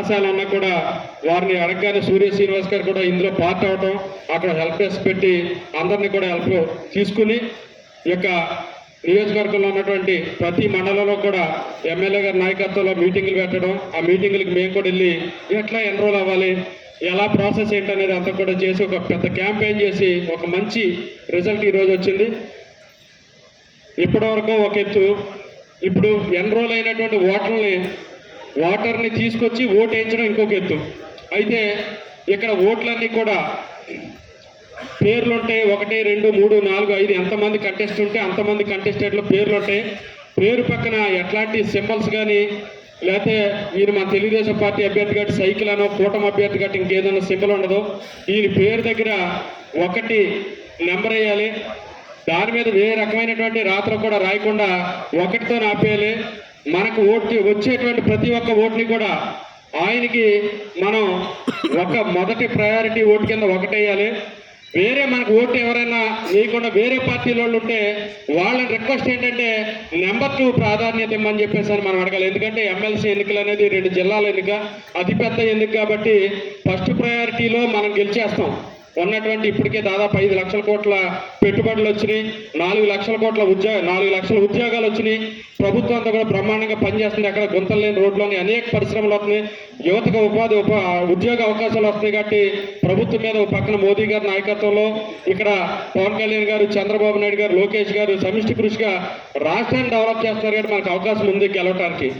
అవకాశాలు కూడా వారిని అడగగానే సూర్య శ్రీనివాస్ గారు కూడా ఇందులో పార్ట్ అవటం అక్కడ హెల్ప్ డెస్క్ పెట్టి అందరినీ కూడా హెల్ప్ తీసుకుని ఈ యొక్క నియోజకవర్గంలో ఉన్నటువంటి ప్రతి మండలంలో కూడా ఎమ్మెల్యే గారి నాయకత్వంలో మీటింగులు పెట్టడం ఆ మీటింగులకు మేము కూడా వెళ్ళి ఎట్లా ఎన్రోల్ అవ్వాలి ఎలా ప్రాసెస్ ఏంటనేది అంతా కూడా చేసి ఒక పెద్ద క్యాంపెయిన్ చేసి ఒక మంచి రిజల్ట్ ఈరోజు వచ్చింది. ఇప్పటివరకు ఒక ఎత్తు ఇప్పుడు ఎన్రోల్ అయినటువంటి ఓటర్ని ఓటర్ని తీసుకొచ్చి ఓటు వేయించడం ఇంకొక ఎత్తు. అయితే ఇక్కడ ఓట్లన్నీ కూడా పేర్లు ఉంటాయి ఒకటి రెండు మూడు నాలుగు ఐదు ఎంతమంది కంటెస్ట్ ఉంటే అంతమంది కంటెస్టెంట్లు పేర్లు ఉంటాయి పేరు పక్కన ఎట్లాంటి సింబల్స్ కానీ లేకపోతే ఈయన మా తెలుగుదేశం పార్టీ అభ్యర్థి గట్టి సైకిల్ అనో కూటమి అభ్యర్థి గట్టి ఇంకేదైనా సింబల్ ఉండదు. ఈయన పేరు దగ్గర ఒకటి నెంబర్ వేయాలి. దాని మీద ఏ రకమైనటువంటి రాత్రి కూడా రాయకుండా ఒకటితో ఆపేయాలి. మనకు ఓటు వచ్చేటువంటి ప్రతి ఒక్క ఓటుని కూడా ఆయనకి మనం ఒక మొదటి ప్రయారిటీ ఓటు కింద ఒకటేయాలి. వేరే మనకు ఓటు ఎవరైనా వేయకుండా వేరే పార్టీల వాళ్ళు ఉంటే వాళ్ళ రిక్వెస్ట్ ఏంటంటే నెంబర్ టూ ప్రాధాన్యత ఇమ్మని చెప్పేసి మనం అడగాలి. ఎందుకంటే ఎమ్మెల్సీ ఎన్నికలు అనేది రెండు జిల్లాల ఎన్నిక అతిపెద్ద ఎన్నిక కాబట్టి ఫస్ట్ ప్రయారిటీలో మనం గెలిచేస్తాం. ఉన్నటువంటి ఇప్పటికే దాదాపు ఐదు లక్షల కోట్ల పెట్టుబడులు వచ్చినాయి నాలుగు లక్షల కోట్ల ఉద్యోగ నాలుగు లక్షల ఉద్యోగాలు వచ్చినాయి. ప్రభుత్వం అంతా కూడా బ్రహ్మాండంగా పనిచేస్తుంది. అక్కడ గుంతలు లేని రోడ్లోని అనేక పరిశ్రమలు వస్తున్నాయి. యువతకు ఉపాధి ఉప ఉద్యోగ అవకాశాలు వస్తున్నాయి కాబట్టి ప్రభుత్వం మీద పక్కన మోదీ గారి నాయకత్వంలో ఇక్కడ పవన్ కళ్యాణ్ గారు చంద్రబాబు నాయుడు గారు లోకేష్ గారు సమిష్టి కృషిగా రాష్ట్రాన్ని డెవలప్ చేస్తున్నారు కాబట్టి మనకు అవకాశం ఉంది గెలవటానికి.